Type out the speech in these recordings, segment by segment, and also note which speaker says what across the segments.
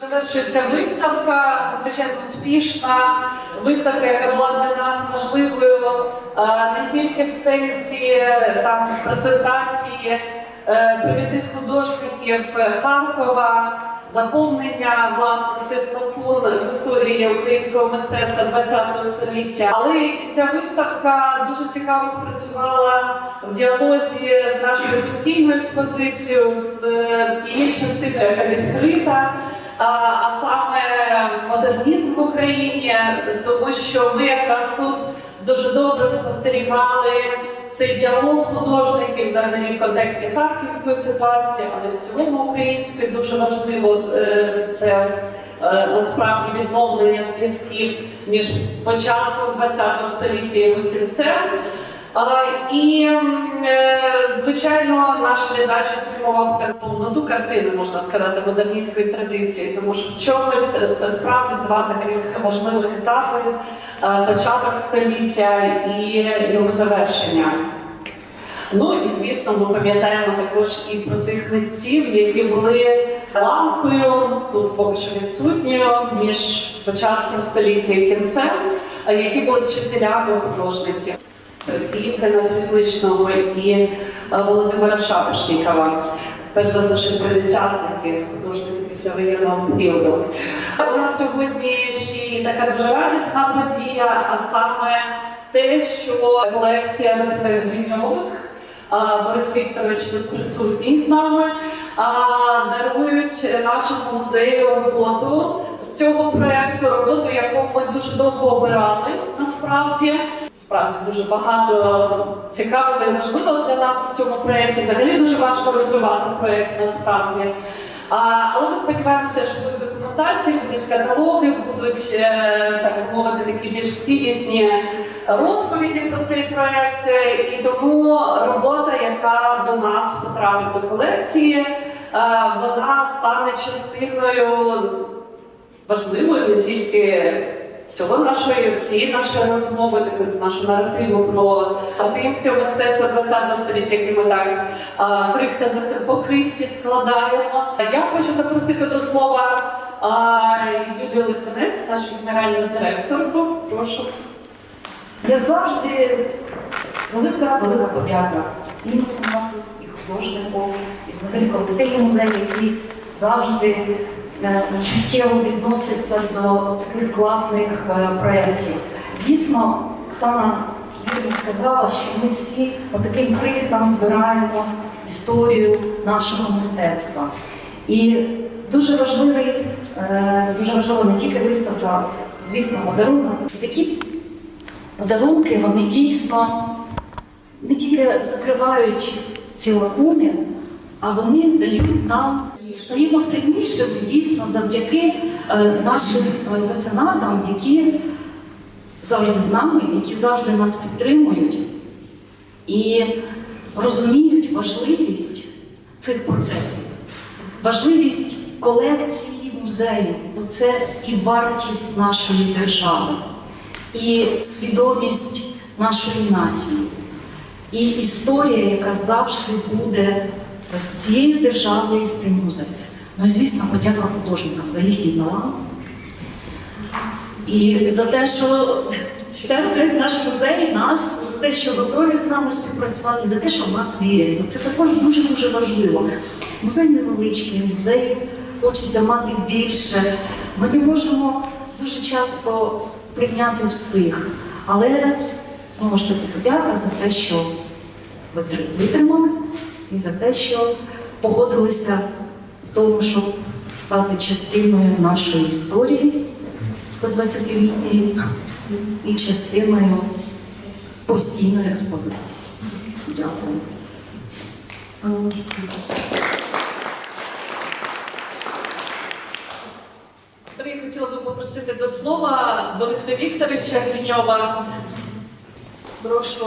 Speaker 1: Завершується виставка, звичайно, успішна. Виставка, яка була для нас важливою е, не тільки в сенсі е, там презентації е, провідних художників Харкова, заповнення власне цих в історії українського мистецтва ХХ століття. Але і ця виставка дуже цікаво спрацювала в діалозі з нашою постійною експозицією, з тією частиною, яка відкрита. А, саме модернізм в Україні, тому що ми якраз тут дуже добре спостерігали цей діалог художників взагалі в контексті харківської ситуації, але в цілому української дуже важливо е, це е, насправді відновлення зв'язків між початком ХХ століття і кінцем. І, е, звичайно, наш глядач отримував таку повноту картини, можна сказати, модерністської традиції, тому що в чомусь це справді два таких важливих етапи: е, початок століття і його завершення. Ну і звісно, ми пам'ятаємо також і про тих митців, які були лампою, тут поки що відсутньою між початком століття і кінцем, які були вчителями художників. Євгена Світличного і е, Володимира Шапошнікова, перш за все шестидесятники, художники післявоєнного періоду. У нас сьогодні ще й така дуже радісна подія, а саме те, що колекція Гриньових Борис Вікторович присутній з нами, дарують нашому музею роботу з цього проєкту, роботу, яку ми дуже довго обирали насправді. Справді дуже багато цікавого і важливого для нас в цьому проєкті. Взагалі дуже важко розвивати проєкт насправді. А, але ми сподіваємося, що будуть документації, будуть каталоги, будуть е, так мовити такі більш цілісні розповіді про цей проєкт. І тому робота, яка до нас потрапить до колекції, вона стане частиною важливою не тільки всього нашої всієї нашої розмови, такої нашого наративу про українське мистецтво ХХ століття, яке ми так крихта за по крихті складаємо. Я хочу запросити до слова а, Юлію Литвинець, нашу генеральну директорку. Прошу.
Speaker 2: Як завжди, велика велика подяка і і взагалі колективу музею, які завжди е, чуттєво відносяться до таких класних е, проєктів. Дійсно, Оксана Юрій сказала, що ми всі по таким крихтам збираємо історію нашого мистецтва. І дуже важливий, е, дуже важлива не тільки виставка, звісно, подарунок. Такі подарунки вони дійсно не тільки закривають ці лакуни, а вони дають нам стаємо сильнішими дійсно завдяки е, нашим е, меценатам, які завжди з нами, які завжди нас підтримують і розуміють важливість цих процесів, важливість колекції музею, бо це і вартість нашої держави і свідомість нашої нації, і історія, яка завжди буде з цією державою, з цим музеєм. Ну звісно, подяка художникам за їхній талант. І за те, що терплять наш музей, нас, те, що готові з нами співпрацювати, за те, що в нас вірять. Це також дуже-дуже важливо. Музей невеличкий, музей хочеться мати більше. Ми не можемо дуже часто прийняти всіх. Але знову ж таки подяка за те, що ви витримали, і за те, що погодилися в тому, щоб стати частиною нашої історії 120-літньої і частиною постійної експозиції. Дякую.
Speaker 1: Тепер я хотіла би попросити до слова Бориса Вікторовича Гриньова. Прошу,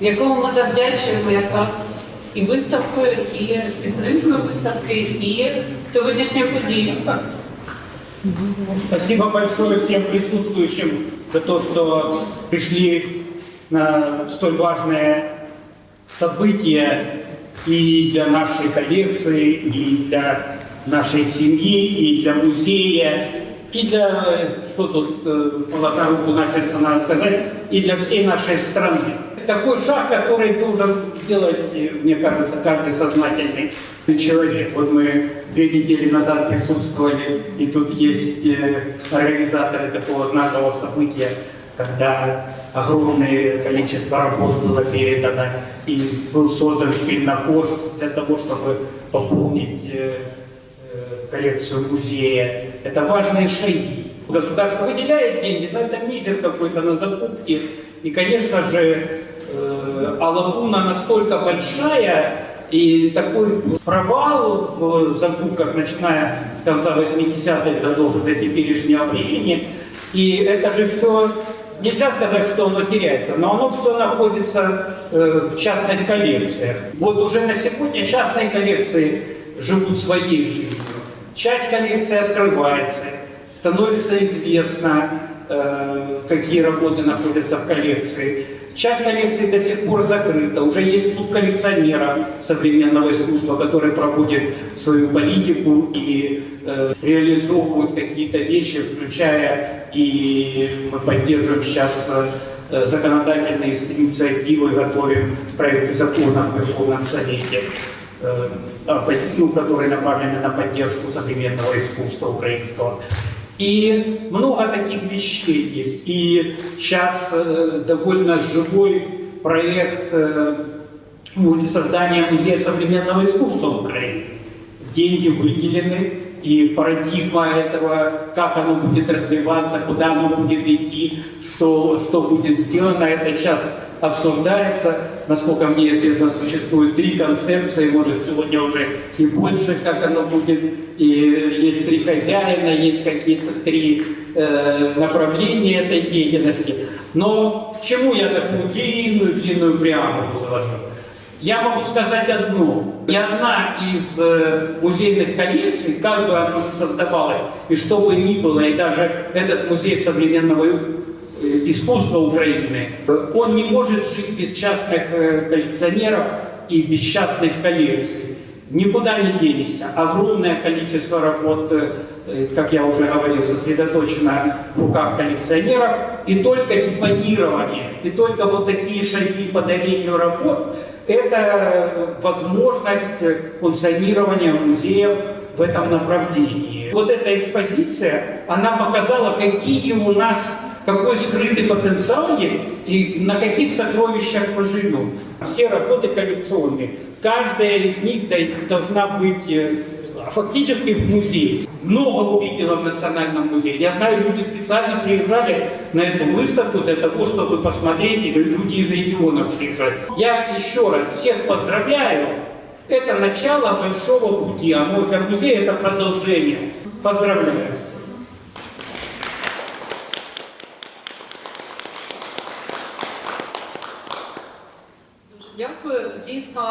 Speaker 1: якому ми завдячуємо якраз і виставкою, і підтримкою виставки, і сьогоднішньою подією.
Speaker 3: Спасибо большое всем присутствующим за то, что пришли на столь важное событие и для нашей коллекции, и для нашей семьи, и для музея, и для, что тут, э, положа руку на сердце надо сказать, и для всей нашей страны. Такой шаг, который должен сделать, э, мне кажется, каждый сознательный человек. Вот мы две недели назад присутствовали, и тут есть э, организаторы такого знакового события, когда огромное количество работ было передано, и был создан фильм-нахож для того, чтобы пополнить коллекцию музея. Это важные шаги. Государство выделяет деньги, но это мизер какой-то на закупки. И, конечно же, э, Алабуна настолько большая, и такой провал в закупках, начиная с конца 80-х годов до теперешнего времени. И это же все, нельзя сказать, что оно теряется, но оно все находится э, в частных коллекциях. Вот уже на сегодня частные коллекции живут своей жизнью. Часть коллекции открывается, становится известно, э, какие работы находятся в коллекции. Часть коллекции до сих пор закрыта. Уже есть клуб коллекционера современного искусства, который проводит свою политику и э, реализовывает какие-то вещи, включая и мы поддерживаем сейчас э, законодательные инициативы, готовим проекты закона в Верховном Совете ну, которые направлены на поддержку современного искусства украинского. И много таких вещей есть. И сейчас э, довольно живой проект э, создания музея современного искусства в Украине. Деньги выделены, и парадигма этого, как оно будет развиваться, куда оно будет идти, что, что будет сделано, это сейчас обсуждается. Насколько мне известно, существует три концепции, может сегодня уже и больше, как оно будет. И есть три хозяина, есть какие-то три э, направления этой деятельности. Но к чему я такую длинную-длинную преамбулу заложил? Я могу сказать одно. Ни одна из э, музейных коллекций, как бы она создавалась, и что бы ни было, и даже этот музей современного э, искусства Украины, он не может жить без частных э, коллекционеров и без частных коллекций. Никуда не денешься. Огромное количество работ, э, э, как я уже говорил, сосредоточено в руках коллекционеров. И только депонирование, и только вот такие шаги по дарению работ – это возможность функционирования музеев в этом направлении. Вот эта экспозиция, она показала, какие у нас, какой скрытый потенциал есть и на каких сокровищах мы живем. Все работы коллекционные, каждая из них должна быть э, фактически в музее. Много увидела в Национальном музее. Я знаю, люди специально приезжали на эту выставку для того, чтобы посмотреть, или люди из регионов приезжают. Я еще раз всех поздравляю. Это начало большого пути, а музей это продолжение. Поздравляю.
Speaker 1: Дійсно,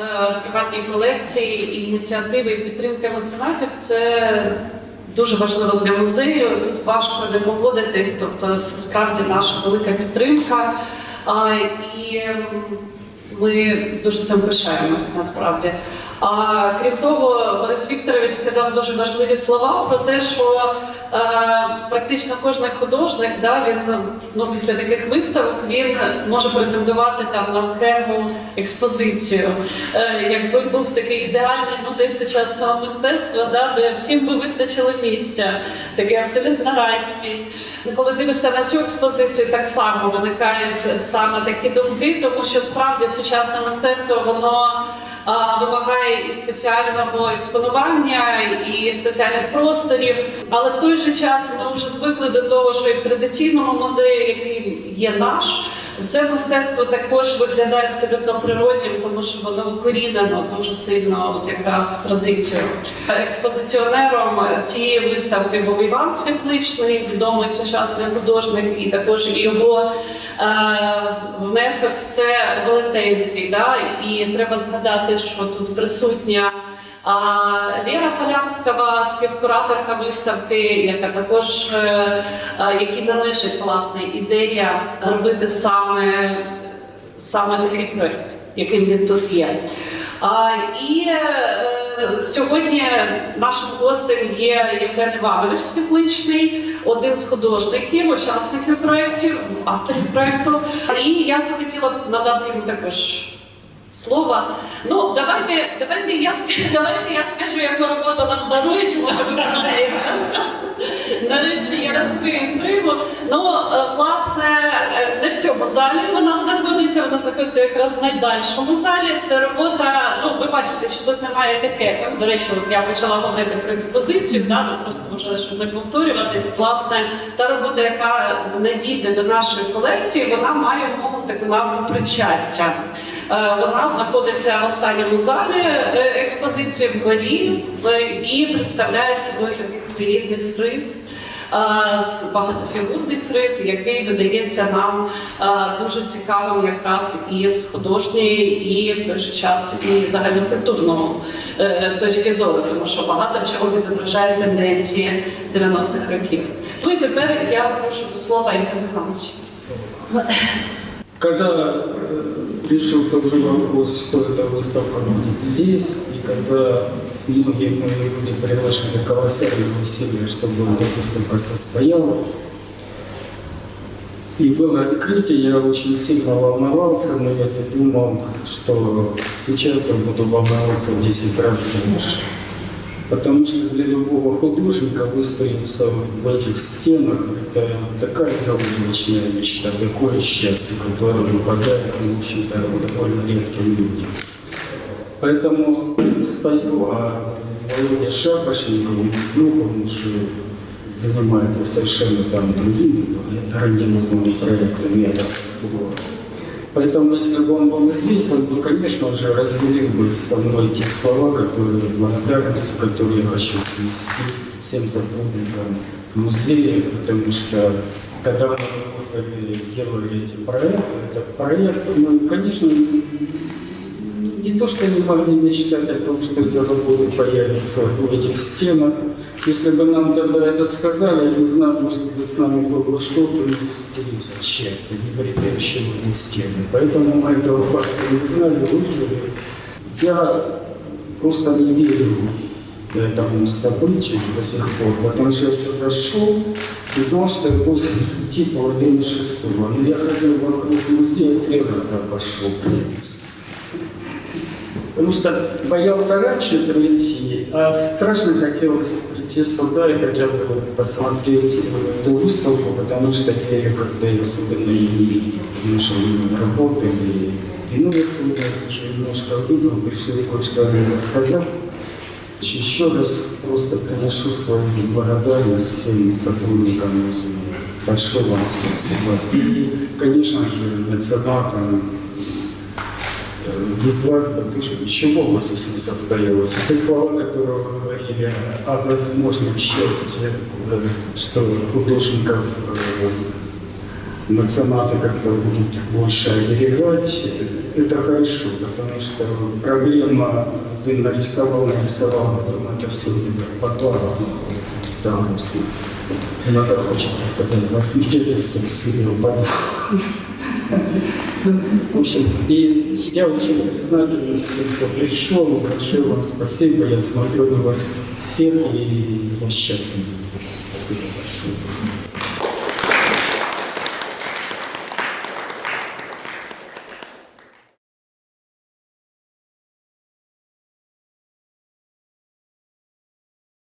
Speaker 1: е, приватні колекції, ініціативи і підтримки меценатів це дуже важливо для музею. Тут важко не погодитись, тобто це справді наша велика підтримка. І ми дуже цим пишаємося насправді. А крім того, Борис Вікторович сказав дуже важливі слова про те, що е, практично кожен художник, да, він ну, після таких виставок він може претендувати там на окрему експозицію. Е, якби був такий ідеальний музей сучасного мистецтва, да, де всім би вистачило місця, такий абсолютно райський. І Коли дивишся на цю експозицію, так само виникають саме такі думки, тому що справді сучасне мистецтво воно вимагає і спеціального експонування, і спеціальних просторів. Але в той же час ми вже звикли до того, що і в традиційному музеї, який є наш, це мистецтво також виглядає абсолютно природнім, тому що воно укорінено дуже сильно, от якраз в традицію. Експозиціонером цієї виставки був Іван Світличний, відомий сучасний художник, і також його е, внесок в це велетенський. Да? І треба згадати, що тут присутня. Лера Полянськова, співкураторка виставки, яка також е, е, належить власне ідея зробити саме, саме такий проєкт, яким він тут є. А, і е, Сьогодні нашим гостем є Євген Іванович Світличний, один з художників, учасників проєктів, авторів проєкту. І я б хотіла б надати йому також слово. Ну, давайте, давайте я скажу, давайте я скажу, яку роботу нам дарують, може ви про неї розкажете. Нарешті я розкрию інтригу. Ну, е, власне, е, не в цьому залі вона знаходиться, вона знаходиться якраз в найдальшому залі. Це робота, ну ви бачите, що тут немає етикеток. До речі, от я почала говорити про експозицію, да, ну, просто може щоб не повторюватись. Власне, та робота, яка не дійде до нашої колекції, вона має умовну таку назву причастя. Е, Вона знаходиться в останньому залі е, експозиції в дворі е, і представляє собою такий своєрідний фриз. З багатофігурний фриз, який видається нам дуже цікавим якраз і з художньої, і в той же час і загальнокультурного точки зору, тому що багато чого відображає тенденції 90-х років. Ну і тепер я прошу слова Ігоря Івановича.
Speaker 4: Э, решился уже вопрос, что эта выставка будет здесь, и когда многие мои люди приложили колоссальные усилия, чтобы эта выставка состоялась, и было открытие, я очень сильно волновался, но я подумал, что сейчас я буду волноваться в 10 раз больше. Потому что для любого художника выставиться в этих стенах – это такая заоблачная мечта, такое счастье, которое выпадает, ну, в общем-то, довольно редким людям. Поэтому стою, а Володя Шапошников, ну, он уже занимается совершенно там другими грандиозными проектами, это вот. Поэтому, если бы он был здесь, он бы, конечно же, разделил бы со мной те слова, которые, благодарности, которые я хочу принести всем сотрудникам музея, потому что, когда мы работали, делали эти проекты, этот проект, мы, конечно, не то, что не могли мечтать о том, что эти работы появятся в этих стенах. Если бы нам тогда это сказали, я не знаю, может быть, с нами был бы шок и не от счастья, не притающего на стены. Поэтому мы этого факта не знали, выжили. Я просто не верю этому событию до сих пор, потому что я всегда шел и знал, что я должен идти половину шестого. Но я ходил вокруг музея, три раза пошел. Потому что боялся раньше прийти, а страшно хотелось прийти сюда и хотя бы посмотреть эту выставку, потому что я когда особенно и наши работали. И ну, я сегодня уже немножко видел, пришли кое-что сказать. Еще раз просто приношу свою благодарность всем сотрудникам музея. Большое вам спасибо. И, конечно же, меценатам, вас бы тоже ничего у нас не состоялось. Это слова, которые говорили о возможном счастье, что художников э, меценаты как-то будут больше оберегать, это хорошо, потому что проблема, ты нарисовал, нарисовал, потом это все попало. Да, Иногда хочется сказать, вас не делится, себе упадет. В общем, и я очень признателен всем, кто пришел. Большое вам спасибо. Я смотрю на вас всех и я счастлив. Спасибо большое.